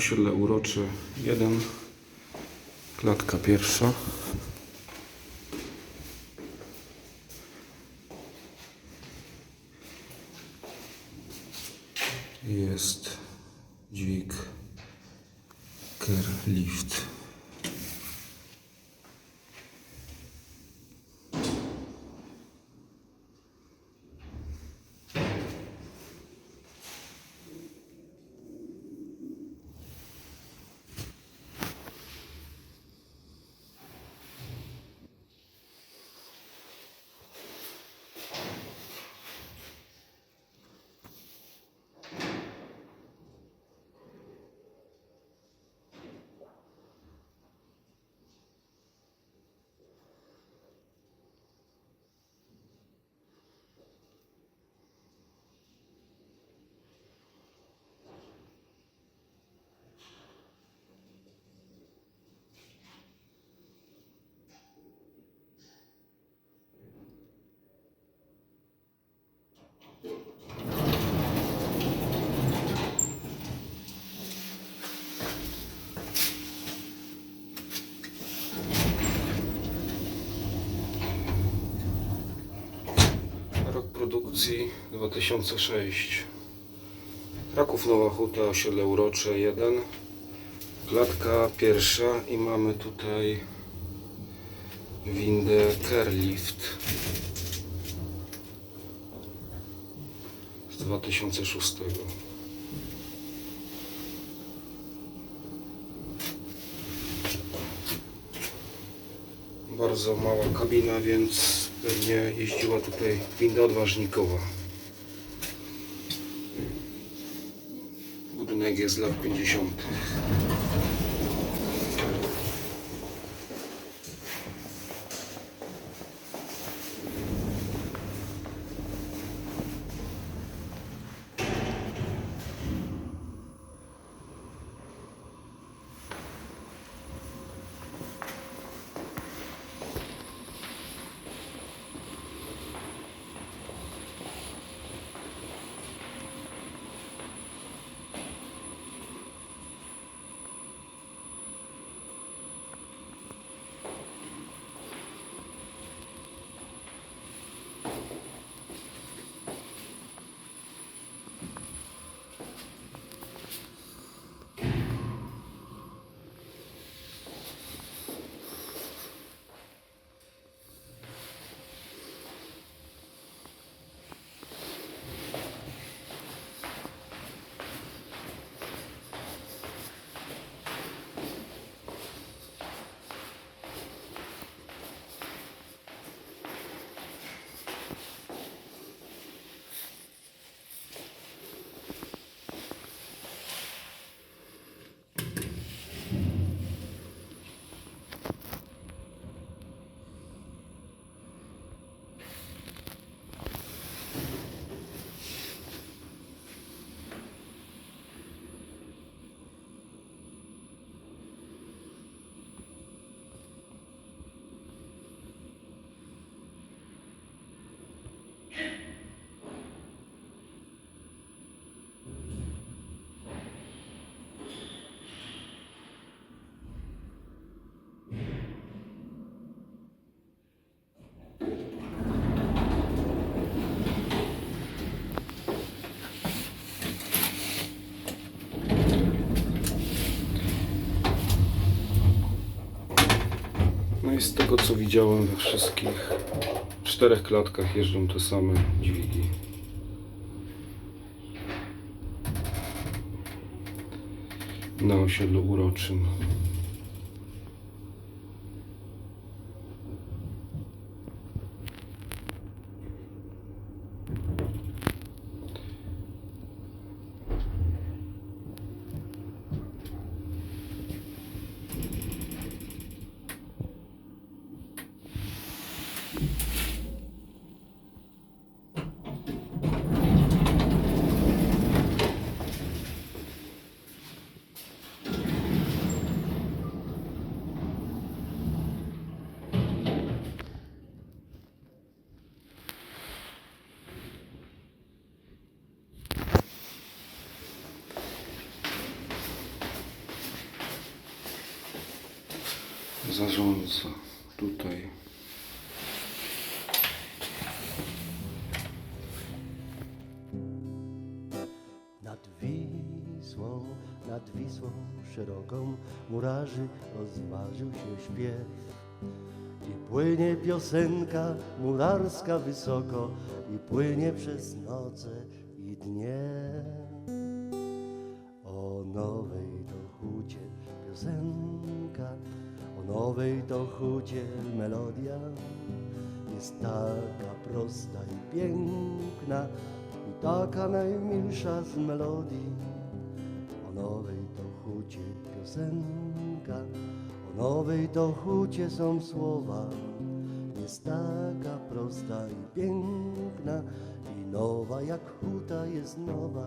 Osiedle Urocze 1, klatka pierwsza. Jest dźwig Ker Lift. Produkcji 2006. Kraków Nowa Huta, osiedle Urocze 1. Klatka pierwsza i mamy tutaj windę Kerlift z 2006. Bardzo mała kabina, więc pewnie jeździła tutaj winda odważnikowa. Budynek jest lat 50. No i z tego co widziałem we wszystkich czterech klatkach jeżdżą te same dźwigi. Na osiedlu uroczym. Zarządza tutaj. Nad Wisłą, nad Wisłą szeroką murarzy rozważył się śpiew. I płynie piosenka murarska wysoko i płynie przez noce i dnie. O nowej to hucie piosenka, o nowej to hucie melodia. Jest taka prosta i piękna i taka najmilsza z melodii. O nowej to hucie piosenka, o nowej to hucie są słowa. Jest taka prosta i piękna i nowa jak huta jest nowa.